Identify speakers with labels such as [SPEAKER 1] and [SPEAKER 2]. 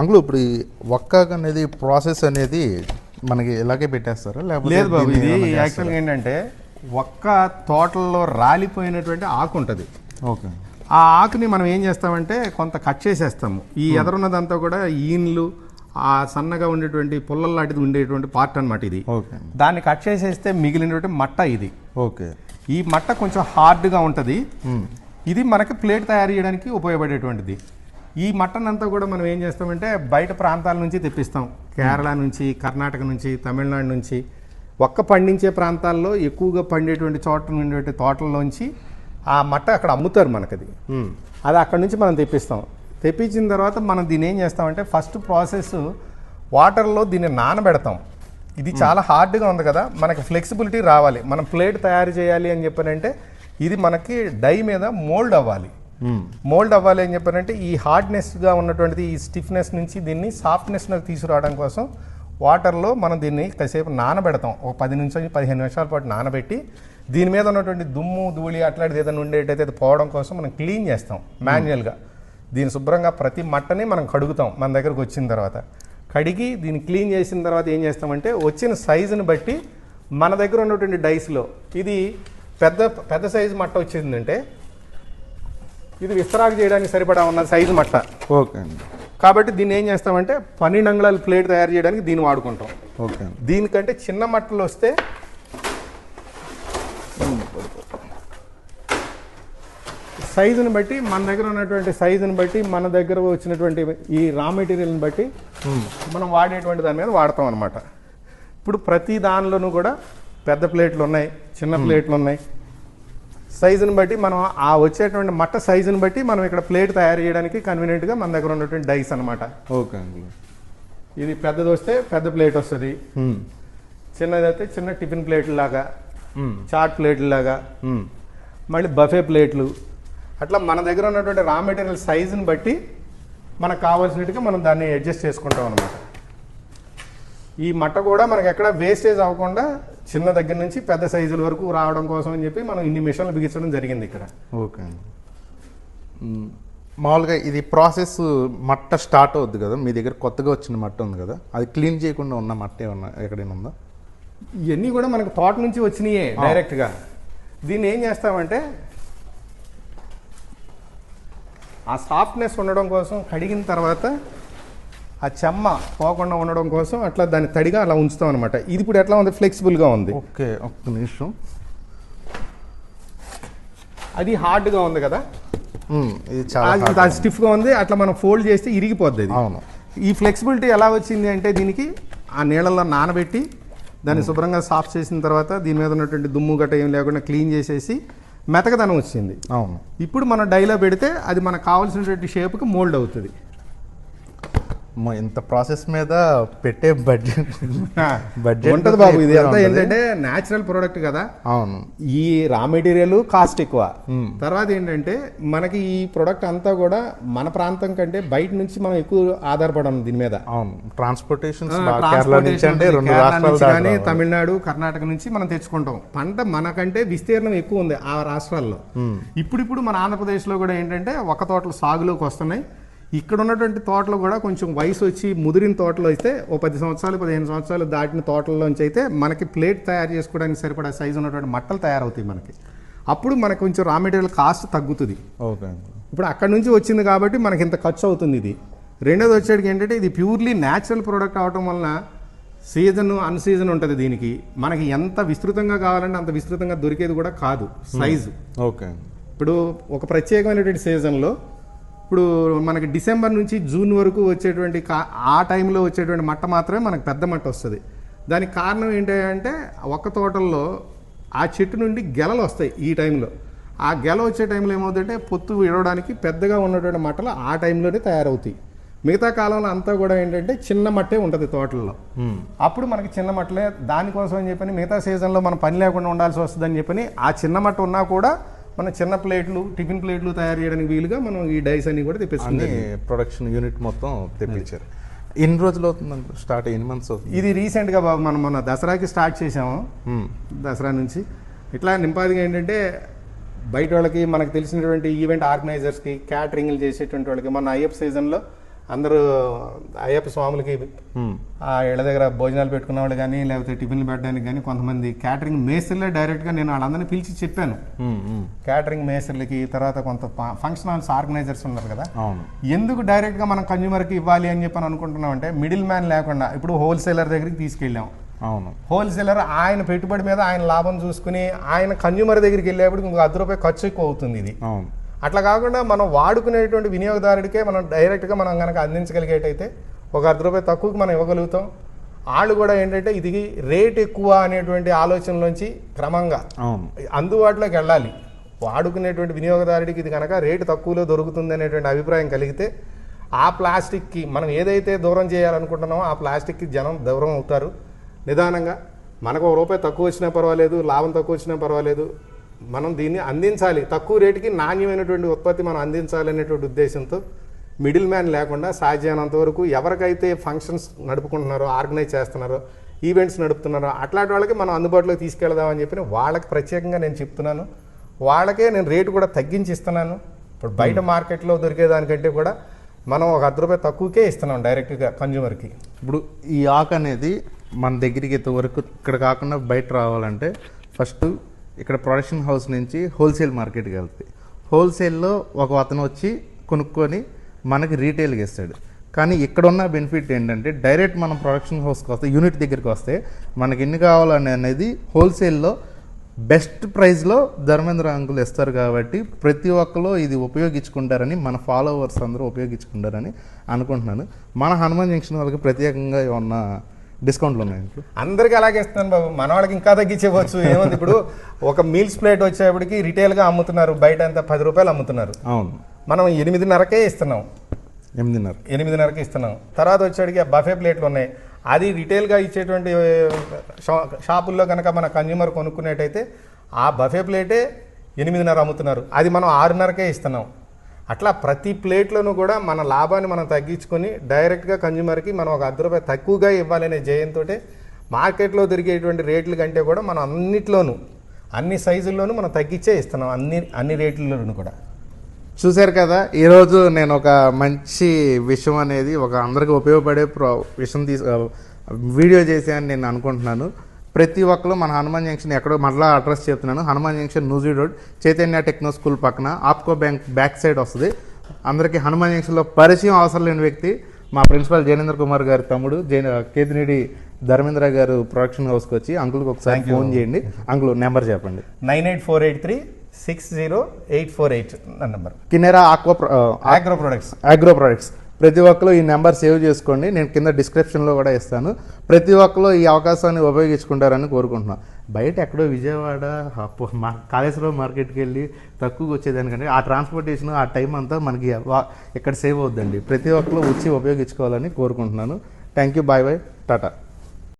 [SPEAKER 1] Uncle ఇప్పుడు ఈ ఒక్క అనేది ప్రాసెస్ అనేది మనకి ఇలాగే పెట్టేస్తారా? లేకపోతే
[SPEAKER 2] లేదు బాబు
[SPEAKER 1] దీన్ని
[SPEAKER 2] ఇది
[SPEAKER 1] ఏమైనా?
[SPEAKER 2] యాక్చువల్గా ఏంటంటే ఒక్క తోటల్లో రాలిపోయినటువంటి ఆకు ఉంటుంది.
[SPEAKER 1] ఓకే.
[SPEAKER 2] ఆ ఆకుని మనం ఏం చేస్తామంటే కొంత కట్ చేసేస్తాము. ఈ ఎదరున్నదంతా కూడా ఈన్లు ఆ సన్నగా ఉండేటువంటి పుల్లల లాంటిది ఉండేటువంటి పార్ట్ అన్నమాట ఇది.
[SPEAKER 1] ఓకే.
[SPEAKER 2] దాన్ని కట్ చేసేస్తే మిగిలినటువంటి మట్ట ఇది.
[SPEAKER 1] ఓకే.
[SPEAKER 2] ఈ మట్ట కొంచెం హార్డ్గా ఉంటుంది. ఇది మనకి ప్లేట్ తయారు చేయడానికి ఉపయోగపడేటువంటిది. ఈ మటన్ అంతా కూడా మనం ఏం చేస్తామంటే బయట ప్రాంతాల నుంచి తెప్పిస్తాం. కేరళ నుంచి కర్ణాటక నుంచి తమిళనాడు నుంచి. ఒక్క పండించే ప్రాంతాల్లో ఎక్కువగా పండేటువంటి చోట ఉండేటువంటి తోటల్లోంచి ఆ మట్ట అక్కడ అమ్ముతారు మనకది. అది అక్కడ నుంచి మనం తెప్పిస్తాం. తెప్పించిన తర్వాత మనం దీన్ని ఏం చేస్తామంటే ఫస్ట్ ప్రాసెస్ వాటర్లో దీన్ని నానబెడతాం. ఇది చాలా హార్డ్గా ఉంది కదా మనకి ఫ్లెక్సిబిలిటీ రావాలి. మనం ప్లేట్ తయారు చేయాలి అని చెప్పానంటే ఇది మనకి డై మీద మోల్డ్ అవ్వాలి. మోల్డ్ అవ్వాలి అని చెప్పారంటే ఈ హార్డ్నెస్గా ఉన్నటువంటిది ఈ స్టిఫ్నెస్ నుంచి దీన్ని సాఫ్ట్నెస్లోకి తీసుకురావడం కోసం వాటర్లో మనం దీన్ని కాసేపు నానబెడతాం. ఒక పది నుంచి పదిహేను నిమిషాల పాటు నానబెట్టి దీని మీద ఉన్నటువంటి దుమ్ము ధూళి అట్లాంటిది ఏదైనా ఉండేటైతే అది పోవడం కోసం మనం క్లీన్ చేస్తాం మాన్యువల్గా దీని శుభ్రంగా ప్రతి మట్టని మనం కడుగుతాం మన దగ్గరకు వచ్చిన తర్వాత. కడిగి దీన్ని క్లీన్ చేసిన తర్వాత ఏం చేస్తామంటే వచ్చిన సైజుని బట్టి మన దగ్గర ఉన్నటువంటి డైస్లో ఇది పెద్ద పెద్ద సైజు మట్ట వచ్చిందంటే ఇది విస్తరాకు చేయడానికి సరిపడా ఉన్న సైజు మట్ట.
[SPEAKER 1] ఓకే అండి.
[SPEAKER 2] కాబట్టి దీన్ని ఏం చేస్తామంటే పన్నెండు అంగుళాల ప్లేట్ తయారు చేయడానికి దీన్ని వాడుకుంటాం.
[SPEAKER 1] ఓకే అండి.
[SPEAKER 2] దీనికంటే చిన్న మట్టలు వస్తే సైజుని బట్టి మన దగ్గర ఉన్నటువంటి సైజుని బట్టి మన దగ్గర వచ్చినటువంటి ఈ రా మెటీరియల్ని బట్టి మనం వాడేటువంటి దాని మీద వాడతాం అనమాట ఇప్పుడు ప్రతి దానిలోనూ కూడా పెద్ద ప్లేట్లు ఉన్నాయి చిన్న ప్లేట్లు ఉన్నాయి. సైజుని బట్టి మనం ఆ వచ్చేటువంటి మట్ట సైజుని బట్టి మనం ఇక్కడ ప్లేట్ తయారు చేయడానికి కన్వీనియంట్గా మన దగ్గర ఉన్నటువంటి డైస్ అనమాట
[SPEAKER 1] ఓకే అండి
[SPEAKER 2] ఇది పెద్దది వస్తే పెద్ద ప్లేట్ వస్తుంది. చిన్నది అయితే చిన్న టిఫిన్ ప్లేట్లు లాగా చాట్ ప్లేట్లు లాగా మళ్ళీ బఫే ప్లేట్లు. అట్లా మన దగ్గర ఉన్నటువంటి రా మెటీరియల్ సైజుని బట్టి మనకు కావాల్సినట్టుగా మనం దాన్ని అడ్జస్ట్ చేసుకుంటాం అనమాట ఈ మట్ట కూడా మనకి ఎక్కడ వేస్టేజ్ అవ్వకుండా చిన్న దగ్గర నుంచి పెద్ద సైజుల వరకు రావడం కోసం అని చెప్పి మనం ఇన్ని మిషన్లు బిగించడం జరిగింది ఇక్కడ.
[SPEAKER 1] ఓకే మామూలుగా ఇది ప్రాసెస్ మట్ట స్టార్ట్ అవుద్ది కదా? మీ దగ్గర కొత్తగా వచ్చిన మట్ట ఉంది కదా? అది క్లీన్ చేయకుండా ఉన్న మట్ట ఏమన్నా ఎక్కడైనా ఉందా?
[SPEAKER 2] ఇవన్నీ కూడా మనకు తోట నుంచి వచ్చినాయే డైరెక్ట్గా. దీన్ని ఏం చేస్తామంటే ఆ సాఫ్ట్నెస్ ఉండడం కోసం కడిగిన తర్వాత ఆ చెమ్మ పోకుండా ఉండడం కోసం అట్లా దాన్ని తడిగా అలా ఉంచుతాం అనమాట ఇది ఇప్పుడు ఎట్లా ఉంది? ఫ్లెక్సిబుల్గా ఉంది.
[SPEAKER 1] ఓకే ఒక్క నిమిషం.
[SPEAKER 2] అది హార్డ్గా ఉంది కదా?
[SPEAKER 1] ఇది చాలా
[SPEAKER 2] స్టిఫ్గా ఉంది అట్లా మనం ఫోల్డ్ చేస్తే ఇరిగిపోద్ది
[SPEAKER 1] అవును.
[SPEAKER 2] ఈ ఫ్లెక్సిబిలిటీ ఎలా వచ్చింది అంటే దీనికి ఆ నీళ్ళల్లో నానబెట్టి దాన్ని శుభ్రంగా సాఫ్ట్ చేసిన తర్వాత దీని మీద ఉన్నటువంటి దుమ్ము గట్ట ఏం లేకుండా క్లీన్ చేసేసి మెతకదనం వచ్చింది.
[SPEAKER 1] అవును.
[SPEAKER 2] ఇప్పుడు మనం డైలో పెడితే అది మనకు కావాల్సినటువంటి షేప్కి మోల్డ్ అవుతుంది.
[SPEAKER 1] ఇంత ప్రాసెస్ మీద పెట్టే బడ్జెట్ బడ్జెట్
[SPEAKER 2] ఉంటుంది బాబు ఇది అంతా. ఏంటంటే న్యాచురల్ ప్రోడక్ట్ కదా.
[SPEAKER 1] అవును.
[SPEAKER 2] ఈ రా మెటీరియల్ కాస్ట్ ఎక్కువ. తర్వాత ఏంటంటే మనకి ఈ ప్రోడక్ట్ అంతా కూడా మన ప్రాంతం కంటే బయట నుంచి మనం ఎక్కువ ఆధారపడం దీని మీద.
[SPEAKER 1] అవును. ట్రాన్స్పోర్టేషన్
[SPEAKER 2] కానీ. తమిళనాడు కర్ణాటక నుంచి మనం తెచ్చుకుంటాం. పంట మనకంటే విస్తీర్ణం ఎక్కువ ఉంది ఆ రాష్ట్రాల్లో. ఇప్పుడిప్పుడు మన ఆంధ్రప్రదేశ్లో కూడా ఏంటంటే ఒక తోటలు సాగులోకి వస్తున్నాయి. ఇక్కడ ఉన్నటువంటి తోటలు కూడా కొంచెం వయసు వచ్చి ముదిరిన తోటలు అయితే ఓ పది సంవత్సరాలు పదిహేను సంవత్సరాలు దాటిన తోటల్లోంచి అయితే మనకి ప్లేట్ తయారు చేసుకోవడానికి సరిపడా సైజు ఉన్నటువంటి మట్టలు తయారవుతాయి మనకి. అప్పుడు మనకు కొంచెం రా మెటీరియల్ కాస్ట్ తగ్గుతుంది.
[SPEAKER 1] ఓకే అండి.
[SPEAKER 2] ఇప్పుడు అక్కడ నుంచి వచ్చింది కాబట్టి మనకి ఇంత ఖర్చు అవుతుంది ఇది. రెండోది వచ్చేటికి ఏంటంటే ఇది ప్యూర్లీ న్యాచురల్ ప్రోడక్ట్ అవటం వలన సీజన్ అన్ సీజన్ ఉంటుంది దీనికి. మనకి ఎంత విస్తృతంగా కావాలంటే అంత విస్తృతంగా దొరికేది కూడా కాదు సైజు
[SPEAKER 1] ఓకే అండి.
[SPEAKER 2] ఇప్పుడు ఒక ప్రత్యేకమైనటువంటి సీజన్లో ఇప్పుడు మనకి డిసెంబర్ నుంచి జూన్ వరకు వచ్చేటువంటి కా- ఆ టైంలో వచ్చేటువంటి మట్ట మాత్రమే మనకు పెద్ద మట్ట వస్తుంది. దానికి కారణం ఏంటంటే ఒక్క తోటల్లో ఆ చెట్టు నుండి గెలలు వస్తాయి ఈ టైంలో. ఆ గెల వచ్చే టైంలో ఏమవుతుందంటే పొత్తు విడవడానికి పెద్దగా ఉన్నటువంటి మట్టలు ఆ టైంలోనే తయారవుతాయి. మిగతా కాలంలో అంతా కూడా ఏంటంటే చిన్న మట్టే ఉంటుంది తోటల్లో. అప్పుడు మనకి చిన్న మట్టలే దానికోసం అని చెప్పని మిగతా సీజన్లో మనం పని లేకుండా ఉండాల్సి వస్తుందని చెప్పని ఆ చిన్న మట్ట ఉన్నా కూడా మన చిన్న ప్లేట్లు టిఫిన్ ప్లేట్లు తయారు చేయడానికి వీలుగా మనం ఈ డైస్ అన్ని కూడా తెప్పిస్తుంది
[SPEAKER 1] ప్రొడక్షన్ యూనిట్ మొత్తం తెప్పించారు. ఎన్ని రోజులు అవుతుంది స్టార్ట్ ఎన్ని మంత్స్ అవుతుంది?
[SPEAKER 2] ఇది రీసెంట్గా బాబు మనం మొన్న దసరాకి స్టార్ట్ చేసాము. దసరా నుంచి. ఇట్లా నింపాదిగా ఏంటంటే బయట వాళ్ళకి మనకు తెలిసినటువంటి ఈవెంట్ ఆర్గనైజర్స్కి క్యాటరింగ్లు చేసేటువంటి వాళ్ళకి మన ఐఎఫ్ సీజన్లో అందరూ అయ్యప్ప స్వాములకి. ఆ ఇళ్ళ దగ్గర భోజనాలు పెట్టుకున్న వాళ్ళు కానీ లేకపోతే టిఫిన్లు పెట్టడానికి కానీ కొంతమంది క్యాటరింగ్ మేస్త్రులే డైరెక్ట్గా నేను వాళ్ళందరినీ పిలిచి చెప్పాను. క్యాటరింగ్ మేస్త్రులకి తర్వాత కొంత ఫంక్షన్ హాల్స్ ఆర్గనైజర్స్ ఉన్నారు కదా? ఎందుకు డైరెక్ట్గా మనం కన్జ్యూమర్కి ఇవ్వాలి అని చెప్పి అనుకుంటున్నాం అంటే మిడిల్ మ్యాన్ లేకుండా ఇప్పుడు హోల్సేలర్ దగ్గరికి తీసుకెళ్ళాం.
[SPEAKER 1] అవును.
[SPEAKER 2] హోల్సేలర్ ఆయన పెట్టుబడి మీద ఆయన లాభం చూసుకుని ఆయన కన్జ్యూమర్ దగ్గరికి వెళ్ళేప్పుడు ఇంకొక అర్ధ రూపాయి ఖర్చు ఎక్కువ అవుతుంది ఇది.
[SPEAKER 1] అవును.
[SPEAKER 2] అట్లా కాకుండా మనం వాడుకునేటువంటి వినియోగదారుడికే మనం డైరెక్ట్గా మనం కనుక అందించగలిగేటైతే ఒక అర్ధ రూపాయి తక్కువకి మనం ఇవ్వగలుగుతాం. వాళ్ళు కూడా ఏంటంటే ఇది రేట్ ఎక్కువ అనేటువంటి ఆలోచనలోంచి క్రమంగా అందుబాటులోకి వెళ్ళాలి. వాడుకునేటువంటి వినియోగదారుడికి ఇది కనుక రేటు తక్కువలో దొరుకుతుంది అనేటువంటి అభిప్రాయం కలిగితే ఆ ప్లాస్టిక్కి మనం ఏదైతే దూరం చేయాలనుకుంటున్నామో ఆ ప్లాస్టిక్కి జనం దూరం అవుతారు. నిదానంగా మనకు ఒక రూపాయి తక్కువ వచ్చినా పర్వాలేదు లాభం తక్కువ వచ్చినా పర్వాలేదు మనం దీన్ని అందించాలి. తక్కువ రేటుకి నాణ్యమైనటువంటి ఉత్పత్తి మనం అందించాలి అనేటువంటి ఉద్దేశంతో మిడిల్ మ్యాన్ లేకుండా సాధ్యమైనంత వరకు ఎవరికైతే ఫంక్షన్స్ నడుపుకుంటున్నారో ఆర్గనైజ్ చేస్తున్నారో ఈవెంట్స్ నడుపుతున్నారో అట్లాంటి వాళ్ళకి మనం అందుబాటులోకి తీసుకెళ్దామని చెప్పి వాళ్ళకి ప్రత్యేకంగా నేను చెప్తున్నాను. వాళ్ళకే నేను రేటు కూడా తగ్గించి ఇస్తున్నాను. ఇప్పుడు బయట మార్కెట్లో దొరికేదానికంటే కూడా మనం ఒక అర్ధ రూపాయి తక్కువకే ఇస్తున్నాం డైరెక్ట్గా కన్జ్యూమర్కి
[SPEAKER 1] ఇప్పుడు ఈ ఆకు అనేది మన దగ్గరికి ఇంతవరకు ఇక్కడ కాకుండా బయట రావాలంటే ఫస్ట్ ఇక్కడ ప్రొడక్షన్ హౌస్ నుంచి హోల్సేల్ మార్కెట్కి వెళ్తుంది. హోల్సేల్లో ఒక అతను వచ్చి కొనుక్కొని మనకి రీటైల్కి ఇస్తాడు. కానీ ఇక్కడ ఉన్న బెనిఫిట్ ఏంటంటే డైరెక్ట్ మనం ప్రొడక్షన్ హౌస్కి వస్తే యూనిట్ దగ్గరికి వస్తే మనకి ఎన్ని కావాలని అనేది హోల్సేల్లో బెస్ట్ ప్రైస్లో ధర్మేంద్ర అంకులు ఇస్తారు కాబట్టి ప్రతి ఒక్కరు ఇది ఉపయోగించుకుంటారని మన ఫాలోవర్స్ అందరూ ఉపయోగించుకుంటారని అనుకుంటున్నాను. మన హనుమాన్ జంక్షన్ వాళ్ళకి ప్రత్యేకంగా ఏమన్నా డిస్కౌంట్లు ఉన్నాయి
[SPEAKER 2] అందరికీ అలాగే ఇస్తున్నాను బాబు. మన వాళ్ళకి ఇంకా తగ్గించేవచ్చు ఏముంది ఇప్పుడు ఒక మీల్స్ ప్లేట్ వచ్చేప్పటికి రిటైల్గా అమ్ముతున్నారు. బయట అంతా పది రూపాయలు అమ్ముతున్నారు.
[SPEAKER 1] అవును.
[SPEAKER 2] మనం ఎనిమిదిన్నరకే ఇస్తున్నాం.
[SPEAKER 1] ఎనిమిదిన్నర.
[SPEAKER 2] ఎనిమిదిన్నరకి ఇస్తున్నాం. తర్వాత వచ్చేటికి ఆ బఫే ప్లేట్లు ఉన్నాయి. అది రిటైల్గా ఇచ్చేటువంటి షాపుల్లో కనుక మన కన్జ్యూమర్ కొనుక్కునేటైతే ఆ బఫే ప్లేటే ఎనిమిదిన్నర అమ్ముతున్నారు. అది మనం ఆరున్నరకే ఇస్తున్నాం. అట్లా ప్రతి ప్లేట్లోనూ కూడా మన లాభాన్ని మనం తగ్గించుకొని డైరెక్ట్గా కన్జ్యూమర్కి మనం ఒక అర్ధ రూపాయి తక్కువగా ఇవ్వాలనే జయంతో మార్కెట్లో దొరికేటువంటి రేట్ల కంటే కూడా మనం అన్నిట్లోనూ అన్ని సైజుల్లోనూ మనం తగ్గించే ఇస్తున్నాం అన్ని అన్ని రేట్లలోనూ కూడా.
[SPEAKER 1] చూశారు కదా ఈరోజు నేను ఒక మంచి విషయం అనేది ఒక అందరికి ఉపయోగపడే ప్రో విషయం తీసు వీడియో చేశాను నేను అనుకుంటున్నాను. ప్రతి ఒక్కరు మన హనుమాన్ జంక్షన్ ఎక్కడో మరలా అడ్రస్ చెప్తున్నాను. హనుమాన్ జంక్షన్ నూజీ రోడ్ చైతన్య టెక్నో స్కూల్ పక్కన ఆప్కో బ్యాంక్ బ్యాక్ సైడ్ వస్తుంది. అందరికీ హనుమాన్ జంక్షన్లో పరిచయం అవసరం లేని వ్యక్తి మా ప్రిన్సిపల్ జైనేంద్ర కుమార్ గారి తమ్ముడు జైన కేతినేడి ధర్మేంద్ర గారు ప్రొడక్షన్ హౌస్కి వచ్చి అంకుల్కి ఒకసారి. ఫోన్ చేయండి. అంకుల్ నెంబర్ చెప్పండి.
[SPEAKER 2] Nine eight four eight three six zero eight four eight నా number.
[SPEAKER 1] Kinnera aqua
[SPEAKER 2] agro products
[SPEAKER 1] agro products. ప్రతి ఒక్కరు ఈ నెంబర్ సేవ్ చేసుకోండి. నేను కింద డిస్క్రిప్షన్లో కూడా ఇస్తాను. ప్రతి ఒక్కరు ఈ అవకాశాన్ని ఉపయోగించుకుంటారని కోరుకుంటున్నాను బయట ఎక్కడో విజయవాడ మా కాళేశ్వరం మార్కెట్కి వెళ్ళి తక్కువగా వచ్చేదానికంటే ఆ ట్రాన్స్పోర్టేషన్ ఆ టైం అంతా మనకి వా- ఇక్కడ సేవ్ అవుద్దండి. ప్రతి ఒక్కరు వచ్చి ఉపయోగించుకోవాలని కోరుకుంటున్నాను. Thank you bye bye Tata